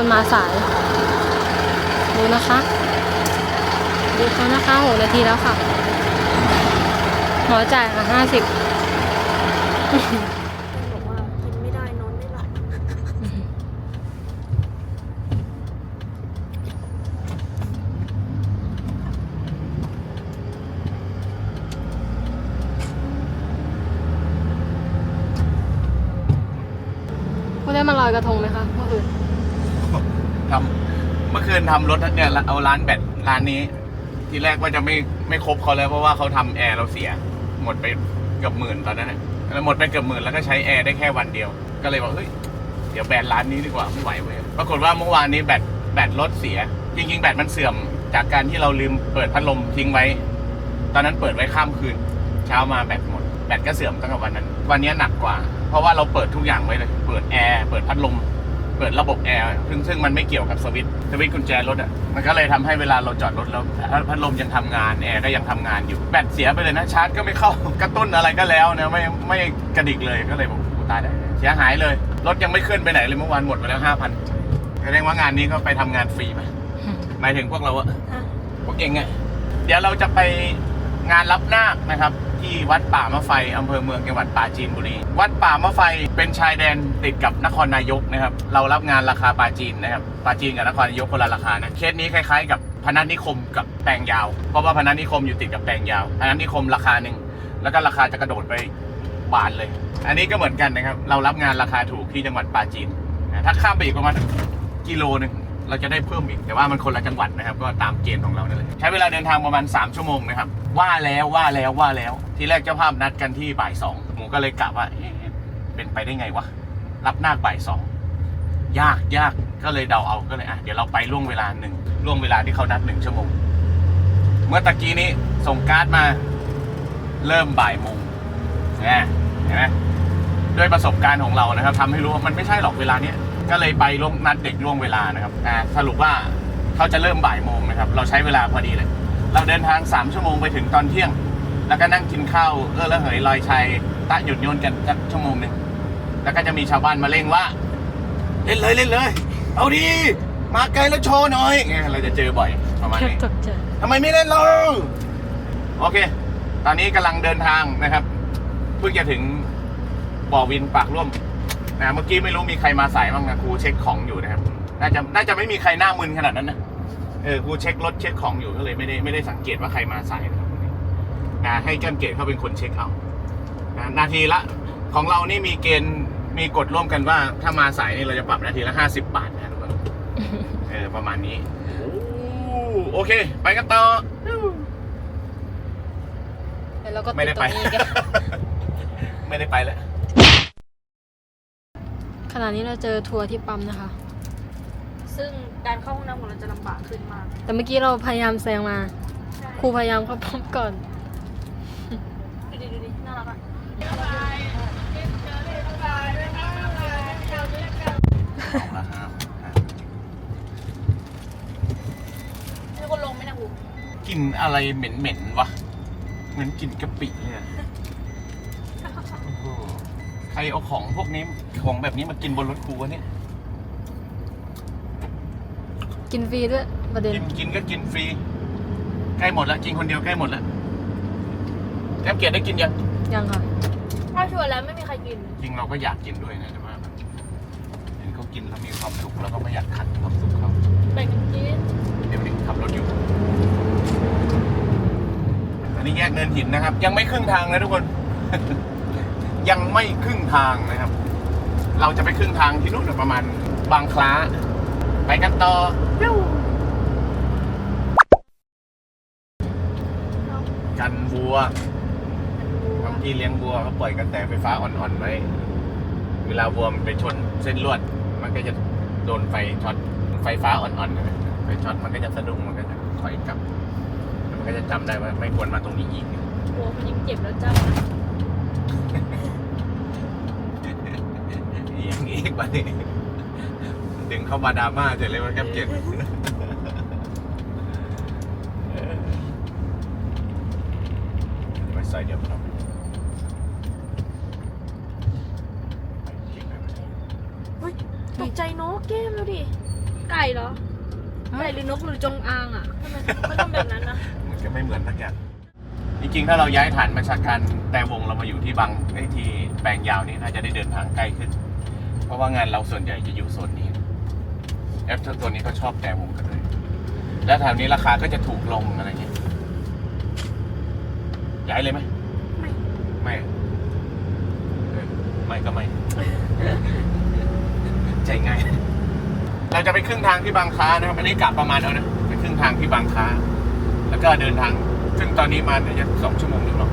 คนมาสาย ดูนะคะ ดูเขานะคะหกนาทีแล้วค่ะ หมอจ่ายค่ะห้าสิบ บอกว่ากินไม่ได้นอนไม่หลับ คุณได้มาลอยกระทงไหมคะเมื่อคืน ทำเมื่ อคืนทำรถเนี่ยเอาร้านแบตร้านนี้ ทีแรกว่าจะไม่ไม่ครบเขาแล้วเพราะว่าเขาทำแอร์เราเสีย หมดไปเกือบหมื่นตอนนั้นน่ะแล้วหมดไปเกือบหมื่นแล้วก็ใช้แอร์ได้แค่วันเดียว ก็เลยบอกเฮ้ยเดี๋ยวแบตร้านนี้ดีกว่าไม่ไหวเว้ยปรากฏว่าเมื่อวานนี้แบตแบตรถเสีย จริงๆแบตมันเสื่อมจากการที่เราลืมเปิดพัดลมทิ้งไว้ ตอนนั้นเปิดไว้ข้ามคืน เช้ามาแบตหมดแบตก็เสื่อมตั้งแต่วันนั้น วันนี้หนักกว่า เพราะว่าเราเปิดทุกอย่างไว้เลย เปิดแอร์เปิดพัดลม เปิดระบบแอร์ซึ่งซึ่งมันไม่เกี่ยวกับสวิตช์สวิตช์กุญแจรถอะมันก็เลยทำให้เวลาเราจอดรถแล้วพัดลมยังทำงานแอร์ก็ยังทำงานอยู่แบตเสียไปเลยนะชาร์จก็ไม่เข้ากระตุ้นอะไรก็แล้วนะไม่ไม่กระดิกเลยก็เลยบอกโอ้ตายแล้วเสียหายเลยรถยังไม่ขึ้นไปไหนเลยเมื่อวานหมดไปแล้วห้าพันแสดงว่างานนี้ก็ไปทำงานฟรีไปหมายถึงพวกเราอะพวกเองอะเดี๋ยวเราจะไปงานรับนาคนะครับ ที่วัดป่ามะไฟอำเภอเมืองจังหวัดปราจีนบุรี วัดป่ามะไฟเป็นชายแดนติดกับนครนายกนะครับ เรารับงานราคาปราจีนนะครับปราจีนกับนครนายกคนละราคานะ เคสนี้คล้ายๆ กับพนัสนิคมกับแปลงยาว เพราะว่าพนัสนิคมอยู่ติดกับแปลงยาว พนัสนิคมราคาหนึ่งแล้วก็ราคาจะกระโดดไปบานเลย อันนี้ก็เหมือนกันนะครับ เรารับงานราคาถูกที่จังหวัดปราจีนนะถ้าข้ามไปอีกประมาณกิโลหนึ่ง เราจะได้เพิ่มอีก แต่ว่ามันคนละจังหวัดนะครับ ก็ตามเกณฑ์ของเรานั่นแหละใช้เวลาเดินทางประมาณ 3 ชั่วโมงนะครับ ว่าแล้วว่าแล้วว่าแล้ว ทีแรกเจ้าภาพนัดกันที่บ่ายสองผมก็เลยกะว่าเอ๊ะเป็นไปได้ไงวะ รับนาคบ่ายสองยากยากก็เลยเดาเอาก็เลยอะเดี๋ยวเราไปล่วงเวลาหนึ่งล่วงเวลาที่เขานัดหนึ่งชั่วโมง เมื่อตะกี้นี้ส่งการ์ดมา เริ่มบ่ายโมงนี่ยเห็นไหมด้วยประสบการณ์ของเรานะครับทำให้รู้ว่ามันไม่ใช่หรอกเวลาเนี้ย ก็เลยไปล่วงนัดเด็กล่วงเวลานะครับอ่าสรุปว่าเขาจะเริ่มบ่ายโมงนะครับ เราใช้เวลาพอดีเลย เราเดินทาง 3 ชั่วโมงไปถึงตอนเที่ยง แล้วก็นั่งกินข้าวเออแล้วเหยลอยชัยตะหยุดโยนกันสักชั่วโมงหนึ่งแล้วก็จะมีชาวบ้านมาเร่งว่า เล่นเลยเล่นเลย เอาดีมาไกลแล้วโชว์หน่อยไงเราจะเจอบ่อยประมาณแทบนี้ตกใจทำไมไม่เล่นเราโอเค ตอนนี้กำลังเดินทางนะครับ เพิ่งจะถึงบ่อวินปากร่วม นะเมื่อกี้ไม่รู้มีใครมาสายบ้างนะครูเช็คของอยู่นะครับน่าจะน่าจะไม่มีใครหน้ามึนขนาดนั้นนะเออครูเช็ครถเช็คของอยู่ก็เลยไม่ได้ไม่ได้สังเกตว่าใครมาสายนะครับนะให้เจ้าเกตเขาเป็นคนเช็คเอานะนาทีละของเรานี่มีเกณฑ์มีกฎร่วมกันว่า ถ้ามาสายนี่เราจะปรับนาทีละห้าสิบบาทนะทุกคนเออประมาณนี้โอ้โอเค ไปกันต่อเดี๋ยวเราก็ติไม่ดได้ตรไปงนี้กันไม่ได้ไปแล้วข ณะนี้เราเจอทัวร์ที่ปั๊มนะคะ ซึ่งการเข้าห้องน้ำของเราจะลำบากขึ้นมาก แต่เมื่อกี้เราพยายามแซงมาใช่ครูพยายามเข้าปั๊มก่อน ดูดิดูดิน่ารักอะสองละห้ามีคนลงไหมนะครูกลินอะไรเหม็นๆวะ เหมือนกลินกะปิเลยอะโอ้โหใครเอาของพวกนี้ของแบบนี้มากินบนรถครูวะเนี่ยกินฟรีด้วยประเด็นกินกินก็กินฟรีใกล้หมดแล้วกินคนเดียวใกล้หมดแล้วแก้มเกียรติได้กินยังยังค่ะถ้าชวนแล้วไม่มีใครกิน จริงเราก็อยากกินด้วยนะแต่ว่าแบบเห็นเขากินแล้วมีความสุขเราก็ไม่อยากขัดความสุขเขาแบ่งกันกินเดี๋ยวนี้ขับรถอยู่อันนี้แยกเนินหินนะครับ ยังไม่ครึ่งทางนะทุกคน ยังไม่ครึ่งทางนะครับ เราจะไปครึ่งทางที่นู่นนะประมาณบางคล้า ไปกันต่อกันบัวบางทีเลี้ยงบัวเขาปล่อยกระแสไฟฟ้าอ่อนๆไว้เวลาบัวมันไปชนเส้นลวด มันก็จะโดนไฟช็อตไฟฟ้าอ่อนๆนะไฟช็อตมันก็จะสะดุ้งมันก็จะถอยกลับแล้วมันก็จะจำได้ว่าไม่ควรมาตรงนี้อีกโอ้มันยังเจ็บแล้วจ้าอย่างนี้ อีกวันนี้ดึงเข้ามาดราม่าเสร็จเลยว่าแคบเจ็ดไปใส่เดียวครับเฮ้ยตกใจเนาะแก้มแล้วดิ ไก่เหรอ ไก่หรือนกหรือจงอางอะทำไมเขาทำแบบนั้นนะมันจะไม่เหมือนทักอย่างจริงๆ ถ้าเราย้ายฐานบัญชาการแต่วงเรามาอยู่ที่บางไอ้ที่แปลงยาวนี่น่าจะได้เดินทางใกล้ขึ้น เพราะว่างานเราส่วนใหญ่จะอยู่โซนนี้แอปตัวนี้ก็ชอบแต่วงกันเลย แล้วแถวนี้ราคาก็จะถูกลงอะไรเงี้ยย้ายเลยไหมไม่ไม่เออไม่ก็ไม่ ใจง่ายเราจะไปครึ่งทางที่บางค้านะครับอันนี้กลับประมาณเอานะไปครึ่งทางที่บางค้า แล้วก็เดินทาง ซึ่งตอนนี้มาเนี่ยจะสองชั่วโมงหรือเปล่า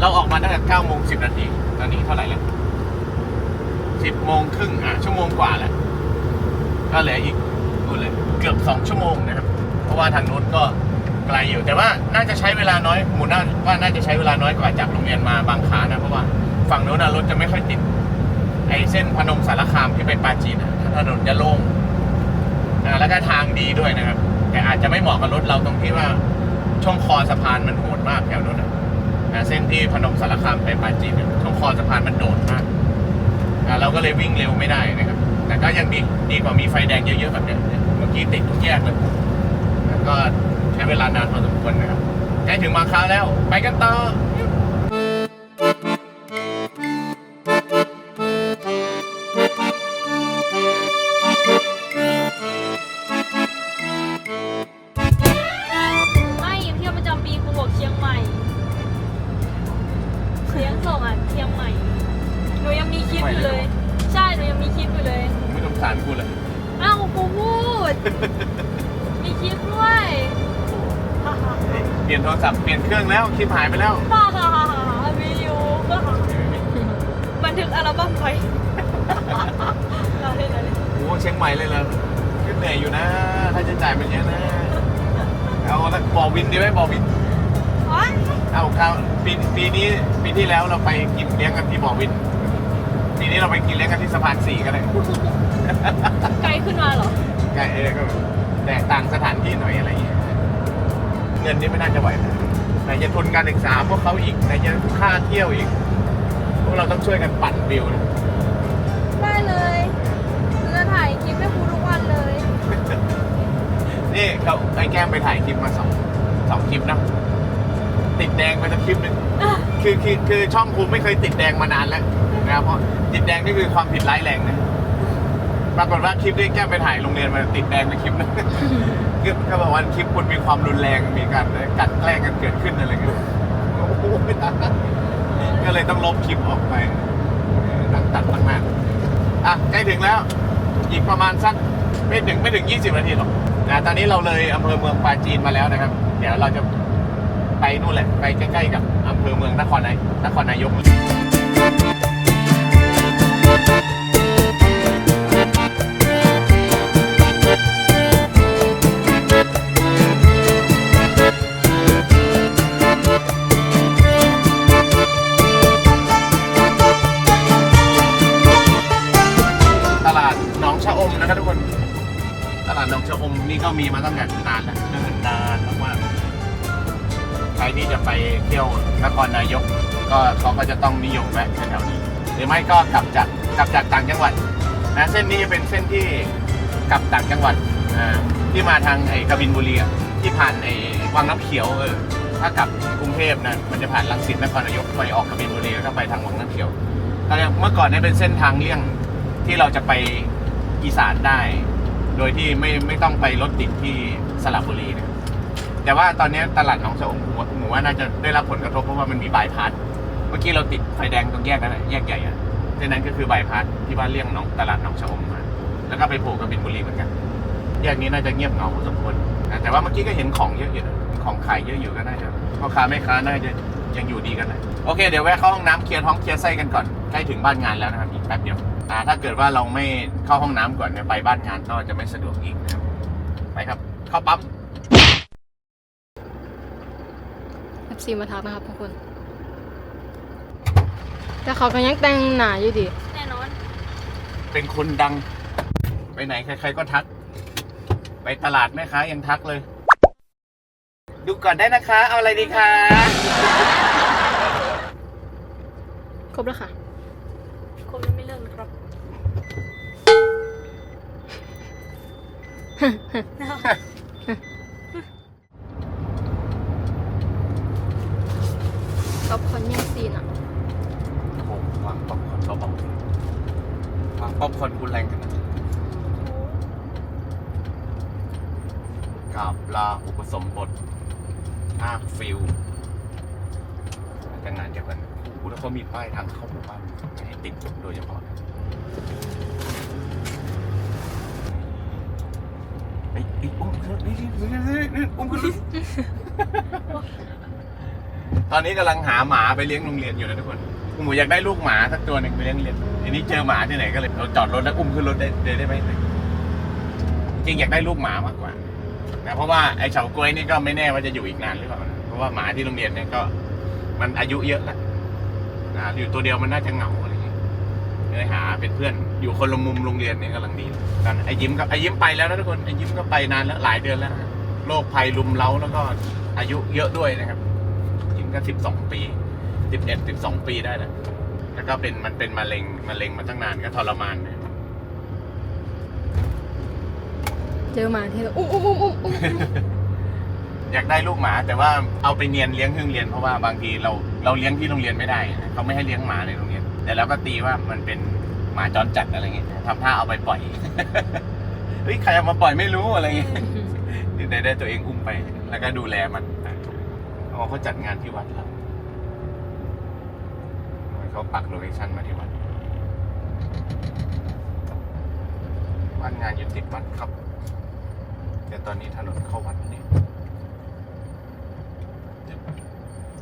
เราออกมาตั้งแต่เก้าโมงสิบนาที ตอนนี้เท่าไหร่แล้ว สิบโมงครึ่งอะชั่วโมงกว่าแล้วก็เหลืออีกดูเลยเกือบสองชั่วโมงนะครับ เพราะว่าทางนู้นก็ไกลอยู่แต่ว่าน่าจะใช้เวลาน้อยหมูน่าว่าน่าจะใช้เวลาน้อยกว่าจากโรงเรียนมาบางคานะเพราะว่าฝั่งนู้นนะรถจะไม่ค่อยติดไอ้เส้นพนมสารคามที่ไปปราจีนอะถนนจะโล่งอ่าแล้วก็ทางดีด้วยนะครับ แต่อาจจะไม่เหมาะกับรถเราตรงที่ว่าช่องคอสะพานมันโหดมากแถวนู้นอะอ่เส้นที่พนมสารคามไปปราจีนช่องคอสะพานมันโดดมาก อ่าเราก็เลยวิ่งเร็วไม่ได้นะครับ แต่ก็ยังดีดีกว่ามีไฟแดงเยอะๆแบบเนี้ยเมื่อกี้ติดทุกแยกเลยแล้วก็ใช้เวลานานพอสมควรนะครับใกล้ถึงมาคาแล้ว ไปกันต่อ ปีนี้ปีที่แล้วเราไปกินเลี้ยงกันที่บ่อวินปีนี้เราไปกินเลี้ยงกันที่สะพานสี่กันเลยไกลขึ้นมาเหรอใช่เออก็แตกต่างสถานที่หน่อยอะไรอย่างเงี้ยเงินนี่ไม่น่าจะไหวนะไหนจะทุนการศึกษาพวกเขาอีกไหนจะค่าเที่ยวอีก พวกเราต้องช่วยกันปั่นวิวนะได้เลยหนูจะถ่ายคลิปให้ครูทุกวันเลย นี่เขาไอ้แก้มไปถ่ายคลิปมาสองสองคลิปนะติดแดงไปสักคลิปหนึ่ง คือคือคือช่องภูมิไม่เคยติดแดงมานานแล้วนะครับเพราะติดแดงนี่คือความผิดร้ายแรงนะปรากฏว่าคลิปที่แก้ไปถ่ายโรงเรียนมาติดแดงในคลิปนั้นคือเขาบอกว่าคลิปคุณมีความรุนแรงมีการกลันแกล้งกันเกิดขึ้นอะไรเงี้ยโอ้โหไม่ตัดก็เลยต้องลบคลิปออกไปตัดตัดตั้งนานอะใกล้ถึงแล้ว อีกประมาณสักไม่ถึงไม่ถึง 20 นาทีหรอกนะตอนนี้เราเลยอำเภอเมืองปาจีนมาแล้วนะครับ เดี๋ยวเราจะไปนู่นแหละ ไปใกล้ๆกับอำ ภอเมืองนครนายนครนายกตลาดหนองชะอมนะครับทุกคน ตลาดหนองชะอมนี่ก็มีมาตั้งแต่นานแล้ว รที่จะไปเที่ยวนครนายก ก็เขาก็จะต้องนิยมแวะแถวนี้ หรือไม่ก็กลับจากกลับจากต่างจังหวัดนะเส้นนี้จะเป็นเส้นที่กลับต่างจังหวัดที่มาทางไอ้กบินบุรีที่ผ่านไอ้วังน้ำเขียวเออถ้ากลับกรุงเทพนะมันจะผ่านลังสิตนครนายกไปออกกบินบุรีแล้วก็ไปทางวังน้ำเขียวตอนนี้เมื่อก่อนนี่เป็นเส้นทางเลี่ยงที่เราจะไปอีสานได้ โดยที่ไม่ไม่ต้องไปรถติดที่สระบุรีนะ แต่ว่าตอนนี้ตลาดหนองสะอมผมว่าผมว่าน่าจะได้รับผลกระทบเพราะว่ามันมีบายพาสเมื่อกี้เราติดไฟแดงตรงแยกนั้นนะแยกใหญ่อะเส้นนั้นก็คือบายพาสที่ว่าเลี่ยงหนองตลาดหนองสะอมมา แล้วก็ไปโผล่กับบินบุรีเหมือนกัน แยกนี้น่าจะเงียบเหงาพอสมควรนะแต่ว่าเมื่อกี้ก็เห็นของเยอะอยู่ของขายเยอะอยู่ก็น่าจะพ่อค้าแม่ค้าน่าจะยังอยู่ดีกันนะโอเคเดี๋ยวแวะเข้าห้องน้ำเคลียร์ท้องเคลียร์ไส้กันก่อนใกล้ถึงบ้านงานแล้วนะครับอีกแป๊บเดียวอ่าถ้าเกิดว่าเราไม่เข้าห้องน้ำก่อนเนี่ยไปบ้านงานก็จะไม่สะดวกอีกนะครับไปครับเข้าปั๊บ FC มาทักนะครับทุกคน แต่เขาก็ยังแต่งหนาอยู่ดี แน่นอน เป็นคนดัง ไปไหนใคร ๆก็ทัก ไปตลาดแม่ค้ายังทักเลย ดูก่อนได้นะคะ เอาอะไรดีคะครบแล้วค่ะ คงยังไม่เลิกนะครับ ป๊อปคอร์นยังซีนอะโอ้โหวางป๊อปคอร์นเบาๆวางป๊อปคอร์นคุณแรงกันนะกราบลาอุปสมบทภาคฟิลแต่งานเดียวกันโอ้แล้วเขามีป้ายทางเข้าหมู่บ้านไม่ให้ติดโดยเฉพาะไอ้อุ้มขึ้นรถนี่นี่นี่อุ้มขึ้น ตอนนี้กำลังหาหมาไปเลี้ยงโรงเรียนอยู่นะทุกคนคุณหมูอยากได้ลูกหมาสักตัวหนึ่งไปเลี้ยงเรียนทีนี้เจอหมาที่ไหนก็เลยเราจอดรถแล้วอุ้มขึ้นรถได้ได้ได้ไหมจริงอยากได้ลูกหมามากกว่านะเพราะว่าไอ้เฉาก้วยนี่ก็ไม่แน่ว่าจะอยู่อีกนานหรือเปล่านะเพราะว่าหมาที่โรงเรียนเนี่ยก็ มันอายุเยอะแล้วนะอยู่ตัวเดียวมันน่าจะเหงาอะไรอย่างเงี้ยเลยหาเป็นเพื่อนอยู่คนละมุมโรงเรียนเนี่ยกำลังดีกันไอ้ยิ้มกับไอ้ยิ้มไปแล้วนะทุกคนไอ้ยิ้มก็ไปนานแล้วหลายเดือนแล้วนะโรคภัยลุมเล้าแล้วก็อายุเยอะด้วยนะครับ ก็สิบสองปีสิบเอ็ดสิบสองปีได้แล้วแล้วก็เป็นมันเป็นมะเร็งมะเร็งมาตั้งนานก็ทรมานนะเจอหมาที่อุ้มอุ้มอุ้มอุ้มอุ้มอยากได้ลูกหมา แต่ว่าเอาไปเนียนเลี้ยงที่โรงเรียนเพราะว่าบางทีเราเราเลี้ยงที่โรงเรียนไม่ได้นะเขาไม่ให้เลี้ยงหมาในโรงเรียน แต่เราก็ตีว่ามันเป็นหมาจรจัดอะไรเงี้ยทำท่าเอาไปปล่อยเฮ้ยใครเอามาปล่อยไม่รู้อะไรเงี้ยได้ได้ตัวเองอุ้มไป แล้วก็ดูแลมัน อ๋อเขาจัดงานที่วัดแล้วเขาปักโลเคชั่นมาที่วัดบ้านงานอยู่ติดวัดครับ แต่ตอนนี้ถนนเข้าวัดนี่ตึ๊บ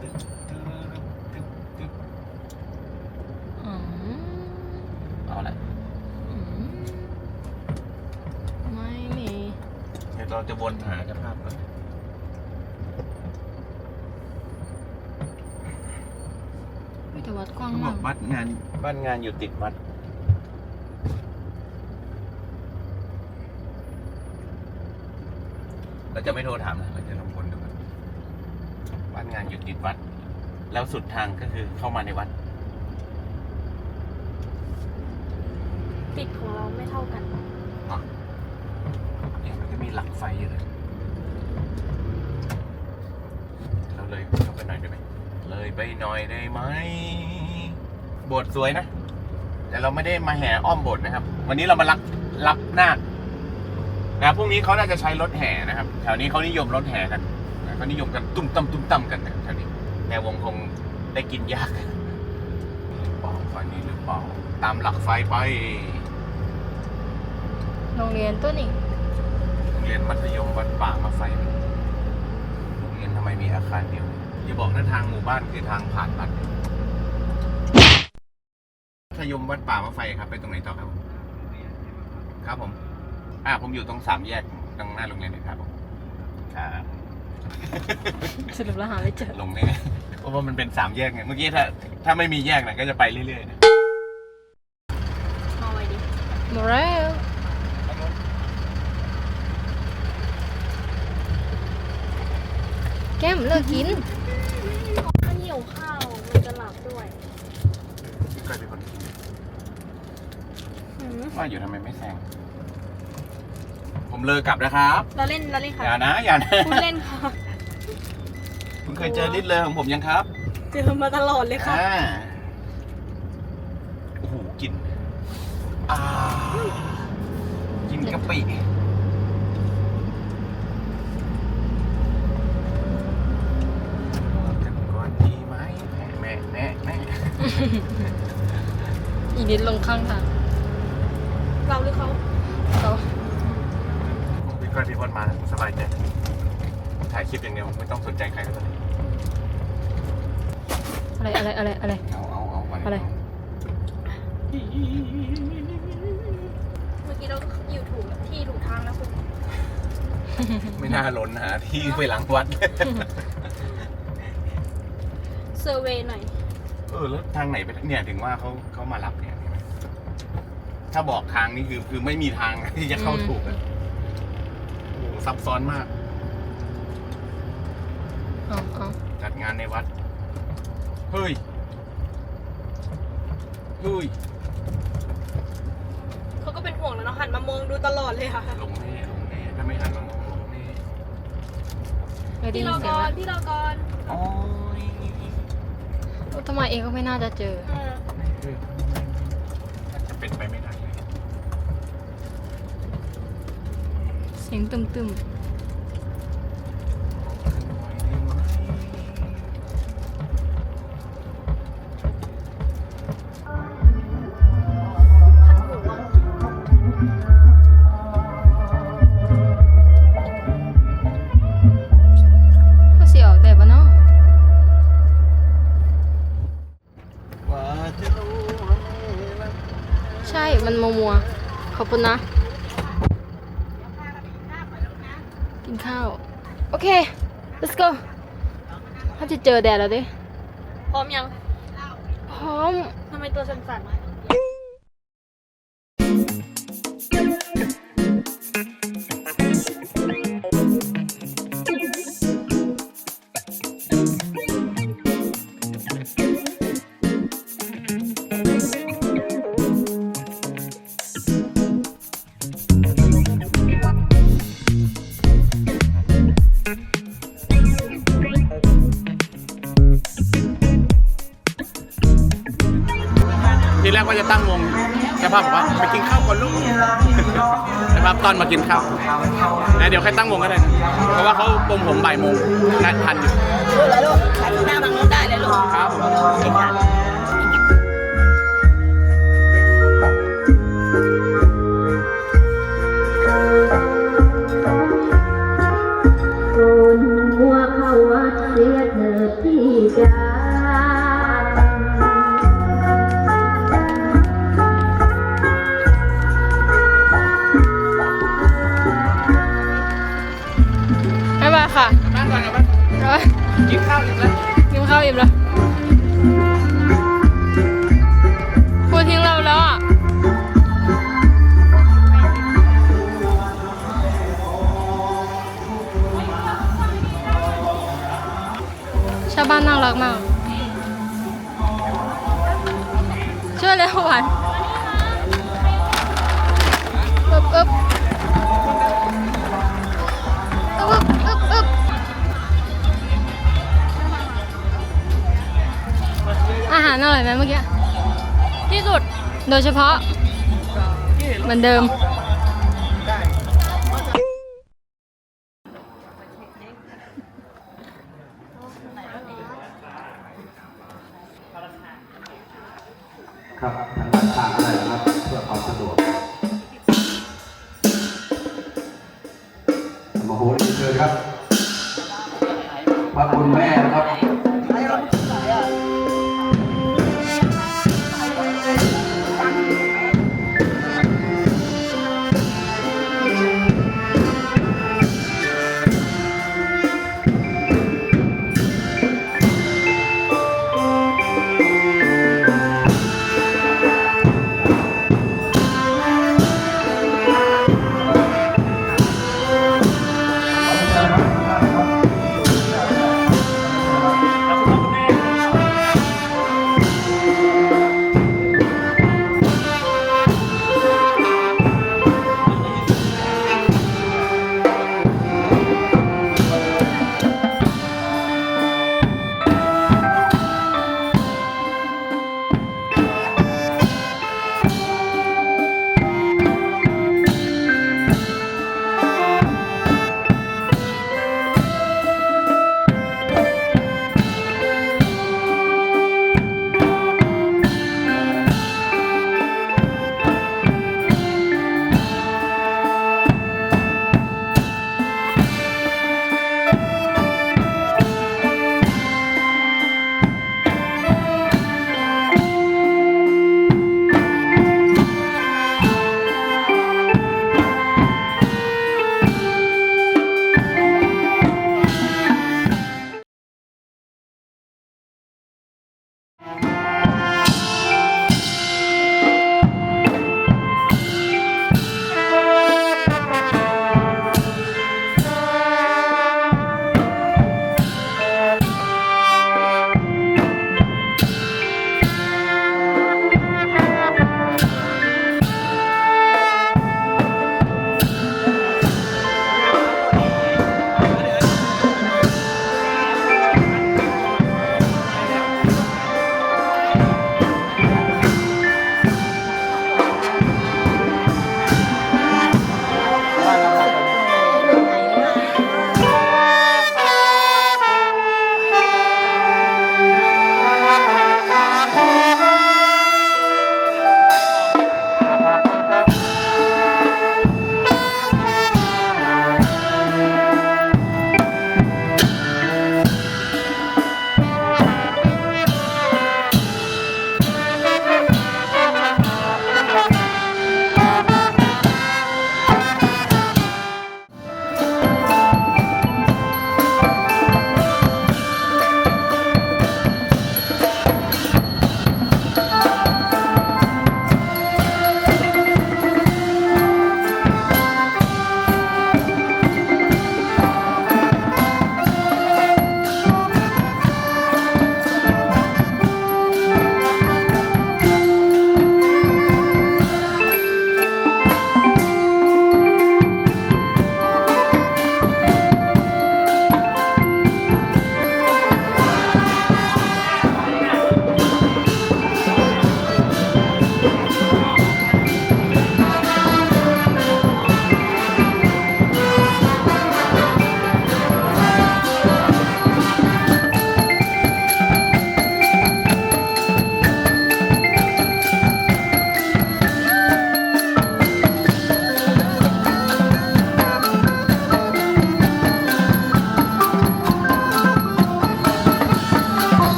ตึ๊บตึ๊บตึ๊บตึ๊บอืมเอาละอืมไม่มี เดี๋ยวเราจะวนหาเจ้าภาพก่อน ไม่แต่ วัดกว้างเขาบมาอกกวัดงานบ้านงานอยู่ติดวัด เราจะไม่โทรถามนะเราจะลองวนดูก่อนบ้านงานอยู่ติดวัด แล้วสุดทางก็คือเข้ามาในวัด ติดของเราไม่เท่ากัน เนี่ยมันก็มีหลักไฟอยู่เลย เราเลยเข้าไปหน่อยได้ไหม เลยไปหน่อยได้ไหม โบสถ์สวยนะ แต่เราไม่ได้มาแห่อ้อมโบสถ์นะครับ วันนี้เรามารับรับนาคนะพรุ่งนี้เขาน่าจะใช้รถแห่นะครับ แถวนี้เขานิยมรถแห่กันนะเขานิยมกันตุ้มตั้มตุ้มตั้มกันนะแถวนี้ แต่วงคงได้กินยากหรือเปล่าฝั่งนี้หรือเปล่า ตามหลักไฟไปโรงเรียนตัวนี้โรงเรียนมัธยมวัดป่ามาไฟโรงเรียนทำไมมีอาคารเดียวอย่าบอกนะทางหมู่บ้านคือทางผ่านบัตรมัธ ยมวัดป่ามาไฟครับ ไปตรงไหนต่อครับผมครับผม อ่า ผมอยู่ตรงสามแยกตรงหน้าโรงเรียนเลยครับผมครับสรุปแล้วหาไม่เจอลงเนี่ยเพราะว่ามันเป็นสามแยกไงเมื่อกี้ถ้า ถ้าไม่มีแยกนะก็จะไปเรื่อยๆนะเอาไว้ดิหมดแล้วแก้มเลิกกิน ข้าวเหนียวข้าว มันจะหลับด้วย ก็เป็นคน หืม ว่าอยู่ทำไมไม่แซง ผมเลยกลับนะครับ เราเล่นเราเล่นค่ะอย่านะ อย่านะคุณเล่นค่ะคุณเคยเจอลิตเลยของผมยังครับ เจอมาตลอดเลยค่ะอ่าโอ้โหกลิ่นอ่ากินกะปิกันก่อนดีไหมแม่แม่แม่แม่อีนิดลงข้างทาง เราหรือเขา เขา พี่ก้อยพี่พลมาแล้วผมสบายใจถ่ายคลิปอย่างเดียวไม่ต้องสนใจใครก็ได้อะไรอะไรอะไรอะไร เอาเอาเอาก่นอะไร เมื่อกี้เราอยู่ถูกที่ถูกทางนะคุณไม่น่าล้นหาที่ไปหลังวัด เซอร์เวย์หน่อย เออแล้วทางไหนไปเนี่ยถึงว่าเขาเขามารับเนี่ยเห็นไหมถ้าบอกทางนี่คือคือไม่มีทางที่จะเข้าถูกอะโอ้โห ซับซ้อนมากอ๋ออ๋อจัดงานในวัด เฮ้ย เฮ้ย เขาก็เป็นห่วงแล้วเนาะหันมามองดูตลอดเลยค่ะ ลงแน่ลงแน่ถ้าไม่หันมามองมองนี่ไม่ได้พี่ยิรอนเสียก่งอนละพี่รอก่อนโอ้ยทำไมเองก็ไม่น่าจะเจอ เออ จะเป็นไปไม่ได้ เลยเสียงตึมพันหัวๆก็เสียออกแต่ปะเนาะว่าจะรู้ใช่ มันมัวมัวๆขอบคุณนะ กินข้าว โอเค let's go ถ้าจะ เจอแดดแล้วดิพร้อมยัง พร้อม ทำไมตัวสั่นๆ ตอนมากินข้าวนะเดี๋ยวใครตั้งวงก็ได้นะเพราะว่าเขาปมผมบ่ายโมงน่าทันอยู่ ชาวบ้านน่ารักมาก ช่วยเลยหวานอึ๊บอึ๊บอึ๊บอึ๊บอึ๊บอาหารอร่อยไหมเมื่อกี้ ที่สุด โดยเฉพาะ เหมือนเดิม พระคุณแม่นะครับ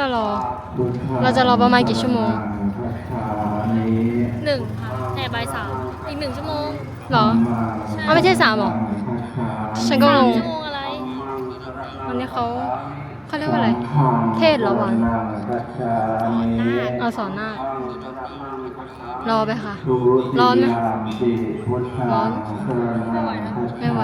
เรารอ เราจะรอประมาณกี่ชั่วโมงหนึ่งค่ะแต่บ่ายสามอีกหนึ่งชั่วโมงเหรออ้าวไม่ใช่สามเหรอ ฉันก็งงชั่วโมงอะไรวันนี้เขาเขาเรียกว่าอะไร เทศเหรอวะเอาสอนหน้า รอไปค่ะ ร้อนไหมร้อน ไม่ไหว